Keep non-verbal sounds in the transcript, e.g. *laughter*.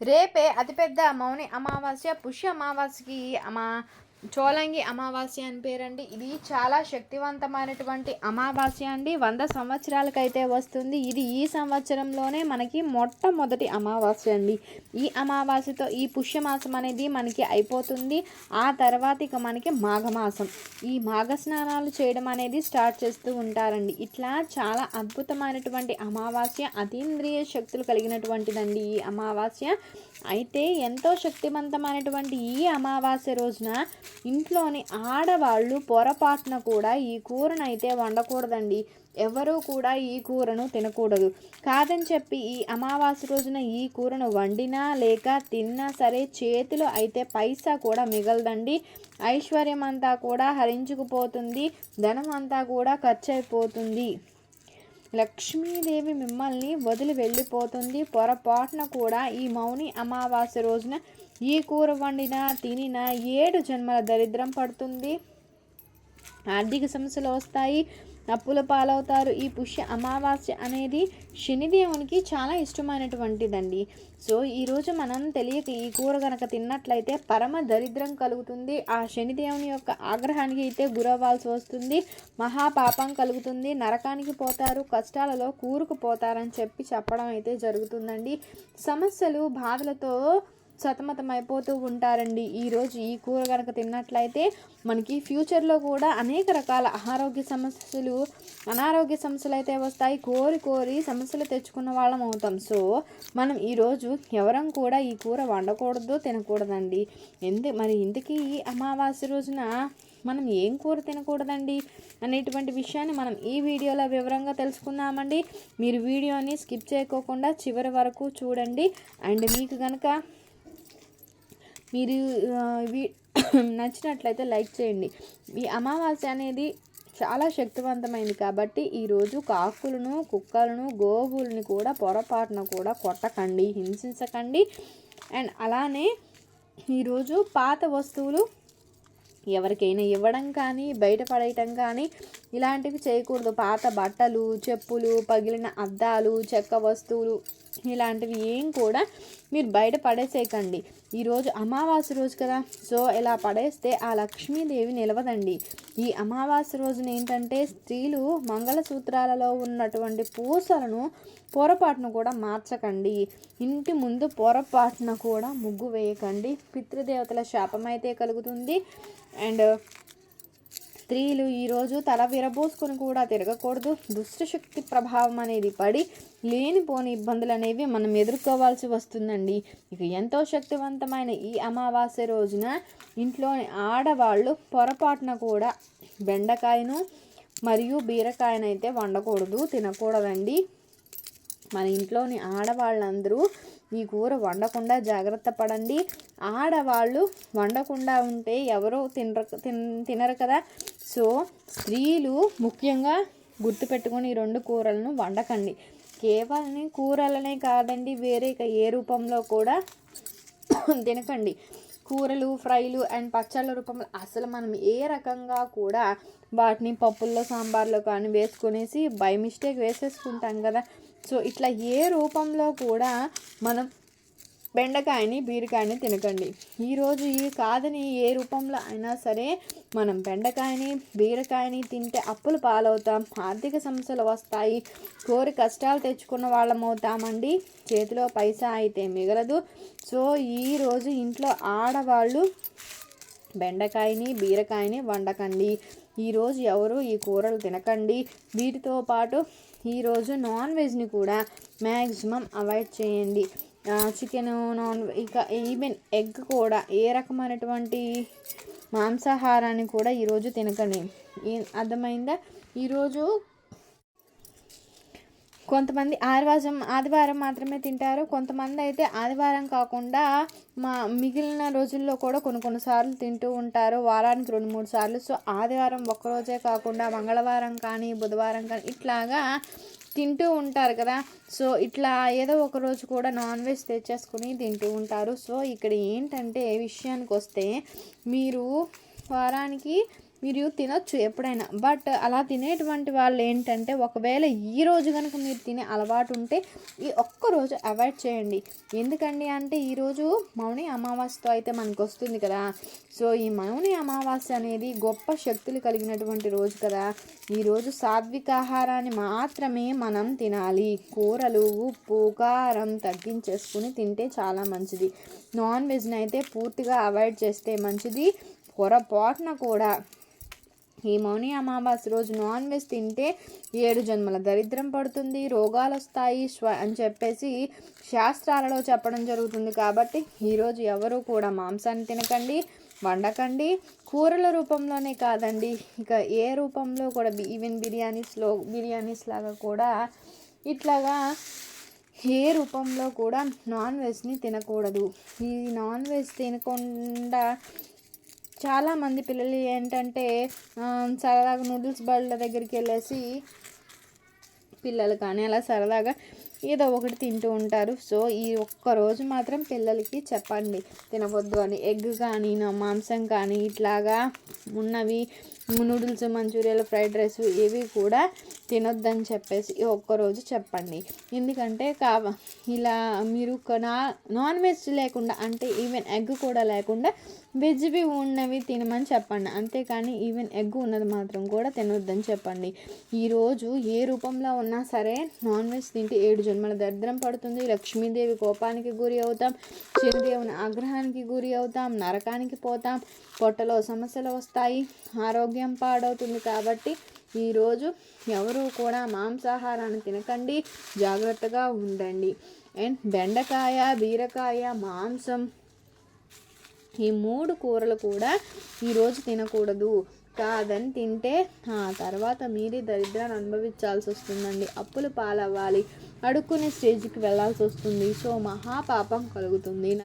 రేపే అతిపెద్ద మౌని అమావాస్య పుష్య అమావాస్యకి అమా చోలంగి అమావాస్య అని పేరండి. ఇది చాలా శక్తివంతమైనటువంటి అమావాస్య అండి. వంద సంవత్సరాలకైతే వస్తుంది. ఇది ఈ సంవత్సరంలోనే మనకి మొట్టమొదటి అమావాస్య అండి. ఈ అమావాస్యతో ఈ పుష్యమాసం అనేది మనకి అయిపోతుంది. ఆ తర్వాత ఇక మనకి మాఘమాసం. ఈ మాఘ స్నానాలు చేయడం అనేది స్టార్ట్ చేస్తూ ఉంటారండి. ఇట్లా చాలా అద్భుతమైనటువంటి అమావాస్య అతీంద్రియ శక్తులు కలిగినటువంటిదండి ఈ అమావాస్య. అయితే ఎంతో శక్తివంతమైనటువంటి ఈ అమావాస్య రోజున ఇంట్లోని ఆడవాళ్ళు పొరపాటున కూడా ఈ కూరనైతే వండకూడదండి. ఎవరూ కూడా ఈ కూరను తినకూడదు. కాదని చెప్పి ఈ అమావాస్య రోజున ఈ కూరను వండినా లేక తిన్నా సరే చేతిలో అయితే పైసా కూడా మిగలదండి. ఐశ్వర్యం అంతా కూడా హరించుకుపోతుంది. ధనం అంతా కూడా ఖర్చు అయిపోతుంది లక్ష్మీదేవి మిమ్మల్ని వదిలి వెళ్ళిపోతుంది. పొరపాటున కూడా ఈ మౌని అమావాస్య రోజున ఈ కూర వండినా తినినా ఏడు జన్మల దరిద్రం పడుతుంది. ఆర్థిక సమస్యలు వస్తాయి అప్పుల పాలవుతారు. ఈ పుష్య అమావాస్య అనేది శనిదేవునికి చాలా ఇష్టమైనటువంటిదండి. సో ఈరోజు మనం తెలియక ఈ కూర కనుక తిన్నట్లయితే పరమ దరిద్రం కలుగుతుంది. ఆ శనిదేవుని యొక్క ఆగ్రహానికి అయితే గురవ్వాల్సి వస్తుంది. మహాపాపం కలుగుతుంది. నరకానికి పోతారు కష్టాలలో కూరుకుపోతారని చెప్పి చెప్పడం అయితే జరుగుతుందండి. సమస్యలు బాధలతో సతమతమైపోతూ ఉంటారండి. ఈరోజు ఈ కూర కనుక తిన్నట్లయితే మనకి ఫ్యూచర్లో కూడా అనేక రకాల ఆరోగ్య సమస్యలు అనారోగ్య సమస్యలు అయితే వస్తాయి. కోరి కోరి సమస్యలు తెచ్చుకున్న వాళ్ళం అవుతాం. సో మనం ఈరోజు ఎవరం కూడా ఈ కూర వండకూడదు తినకూడదండి. ఎందు మరి ఇందుకీ ఈ అమావాస్య రోజున మనం ఏం కూర తినకూడదండి అనేటువంటి విషయాన్ని మనం ఈ వీడియోలో వివరంగా తెలుసుకుందామండి. మీరు వీడియోని స్కిప్ చేయకోకుండా చివరి వరకు చూడండి. అండ్ మీకు కనుక మీరు *coughs* నచ్చినట్లయితే లైక్ చేయండి. ఈ అమావాస్య అనేది చాలా శక్తివంతమైంది కాబట్టి ఈరోజు కాకులను కుక్కలను గోవుల్ని కూడా పొరపాటున కూడా కొట్టకండి హింసించకండి. అండ్ అలానే ఈరోజు పాత వస్తువులు ఎవరికైనా ఇవ్వడం కానీ బయటపడేయటం కానీ ఇలాంటివి చేయకూడదు. పాత బట్టలు చెప్పులు పగిలిన అద్దాలు చెక్క వస్తువులు ఇలాంటివి ఏం కూడా మీరు బయట పడేసేయకండి. ఈరోజు అమావాస్య రోజు కదా. సో ఇలా పడేస్తే ఆ లక్ష్మీదేవి నిలవదండి. ఈ అమావాస్య రోజున ఏంటంటే స్త్రీలు మంగళసూత్రాలలో ఉన్నటువంటి పూసలను పొరపాటును కూడా మార్చకండి. ఇంటి ముందు పొరపాటున కూడా ముగ్గు వేయకండి. పితృదేవతల శాపం అయితే కలుగుతుంది. అండ్ స్త్రీలు ఈరోజు తల విరబోసుకొని కూడా తిరగకూడదు. దుష్టశక్తి ప్రభావం అనేది పడి లేనిపోని ఇబ్బందులు అనేవి మనం ఎదుర్కోవాల్సి వస్తుందండి. ఇక ఎంతో శక్తివంతమైన ఈ అమావాస్య రోజున ఇంట్లోని ఆడవాళ్ళు పొరపాటున కూడా బెండకాయను మరియు బీరకాయనైతే వండకూడదు తినకూడదండి. మన ఇంట్లోని ఆడవాళ్ళందరూ ఈ కూర వండకుండా జాగ్రత్త పడండి. ఆడవాళ్ళు వండకుండా ఉంటే ఎవరు తినరు తిన్ తినరు కదా. సో స్త్రీలు ముఖ్యంగా గుర్తుపెట్టుకొని ఈ రెండు కూరలను వండకండి. కేవలం కూరలనే కాదండి వేరే ఏ రూపంలో కూడా *coughs* తినకండి. కూరలు ఫ్రైలు అండ్ పచ్చళ్ళ రూపంలో అసలు మనం ఏ రకంగా కూడా వాటిని పప్పుల్లో సాంబార్లో కానీ వేసుకునేసి బై మిస్టేక్ వేసేసుకుంటాం కదా. సో ఇట్లా ఏ రూపంలో కూడా మనం బెండకాయని బీరకాయని తినకండి. ఈరోజు ఈ కాదని ఏ రూపంలో అయినా సరే మనం బెండకాయని బీరకాయని తింటే అప్పులు పాలవుతాం. ఆర్థిక సమస్యలు వస్తాయి. కోరి కష్టాలు తెచ్చుకున్న వాళ్ళం అవుతామండి. చేతిలో పైసా అయితే మిగలదు. సో ఈరోజు ఇంట్లో ఆడవాళ్ళు బెండకాయని బీరకాయని వండకండి. ఈరోజు ఎవరు ఈ కూరలు తినకండి. వీటితో పాటు ఈరోజు నాన్ వెజ్ని కూడా మ్యాక్సిమం అవాయిడ్ చేయండి. చికెన్ నాన్ ఇంకా ఈవెన్ ఎగ్ కూడా ఏ రకమైనటువంటి మాంసాహారాన్ని కూడా ఈరోజు తినకండి. ఏ- అర్థమైందా? ఈరోజు కొంతమంది ఆదివారం ఆదివారం మాత్రమే తింటారు. కొంతమంది అయితే ఆదివారం కాకుండా మా మిగిలిన రోజుల్లో కూడా కొన్ని కొన్నిసార్లు తింటూ ఉంటారు. వారానికి రెండు మూడు సార్లు. సో ఆదివారం ఒక్కరోజే కాకుండా మంగళవారం కానీ బుధవారం కానీ ఇట్లాగా తింటూ ఉంటారు కదా. సో ఇట్లా ఏదో ఒక రోజు కూడా నాన్ వెజ్ తెచ్చేసుకుని తింటూ ఉంటారు. సో ఇక్కడ ఏంటంటే విషయానికి వస్తే మీరు వారానికి మీరు తినొచ్చు ఎప్పుడైనా. బట్ అలా తినేటువంటి వాళ్ళు ఏంటంటే ఒకవేళ ఈ రోజు కనుక మీరు తినే అలవాటు ఉంటే ఈ ఒక్క రోజు అవాయిడ్ చేయండి. ఎందుకండి అంటే ఈరోజు మౌని అమావాస్యతో అయితే మనకు వస్తుంది కదా. సో ఈ మౌని అమావాస్య అనేది గొప్ప శక్తులు కలిగినటువంటి రోజు కదా. ఈరోజు సాత్విక ఆహారాన్ని మాత్రమే మనం తినాలి. కూరలు ఉప్పు కారం తగ్గించేసుకుని తింటే చాలా మంచిది. నాన్ వెజ్ని అయితే పూర్తిగా అవాయిడ్ చేస్తే మంచిది. పొరపాటున కూడా ఈ మౌని అమావాస్య రోజు నాన్ వెజ్ తింటే ఏడు జన్మల దరిద్రం పడుతుంది రోగాలు వస్తాయి స్వ అని చెప్పేసి శాస్త్రాలలో చెప్పడం జరుగుతుంది. కాబట్టి ఈరోజు ఎవరు కూడా మాంసాన్ని తినకండి వండకండి. కూరల రూపంలోనే కాదండి ఇక ఏ రూపంలో కూడా ఈవెన్ బిర్యానీస్లో బిర్యానీస్ లాగా కూడా ఇట్లాగా ఏ రూపంలో కూడా నాన్ వెజ్ని తినకూడదు. ఈ నాన్ వెజ్ తినకుండా చాలామంది పిల్లలు ఏంటంటే సరదాగా నూడిల్స్ బళ్ళ దగ్గరికి వెళ్ళేసి పిల్లలు కానీ అలా సరదాగా ఏదో ఒకటి తింటూ ఉంటారు. సో ఈ ఒక్క రోజు మాత్రం పిల్లలకి చెప్పండి తినవద్దు అని. ఎగ్ కానీ నా మాంసం కానీ ఇట్లాగా ఉన్నవి నూడిల్స్ మంచూరియాలు ఫ్రైడ్ రైస్ ఇవి కూడా తినొద్దని చెప్పేసి ఈ ఒక్కరోజు చెప్పండి. ఎందుకంటే కావ ఇలా మీరు ఒక నా నాన్ వెజ్ లేకుండా అంటే ఈవెన్ ఎగ్ కూడా లేకుండా వెజ్వి ఉన్నవి తినమని చెప్పండి. అంతేకాని ఈవెన్ ఎగ్ ఉన్నది మాత్రం కూడా తినొద్దని చెప్పండి. ఈరోజు ఏ రూపంలో ఉన్నా సరే నాన్ వెజ్ తింటే ఏడు జన్మల దరిద్రం పడుతుంది. లక్ష్మీదేవి కోపానికి గురి అవుతాం. శనిదేవుని ఆగ్రహానికి గురి అవుతాం. నరకానికి పోతాం. పొట్టలో సమస్యలు వస్తాయి. ఆరోగ్యం పాడవుతుంది కాబట్టి ఈరోజు ఎవరు కూడా మాంసాహారాన్ని తినకండి. జాగ్రత్తగా ఉండండి. అండ్ బెండకాయ బీరకాయ మాంసం ఈ మూడు కూరలు కూడా ఈరోజు తినకూడదు. కాదని తింటే ఆ తర్వాత మీరే దరిద్రాన్ని అనుభవించాల్సి వస్తుందండి. అప్పులు పాలవ్వాలి. అడుక్కునే స్టేజ్కి వెళ్ళాల్సి వస్తుంది. సో మహాపాపం కలుగుతుంది.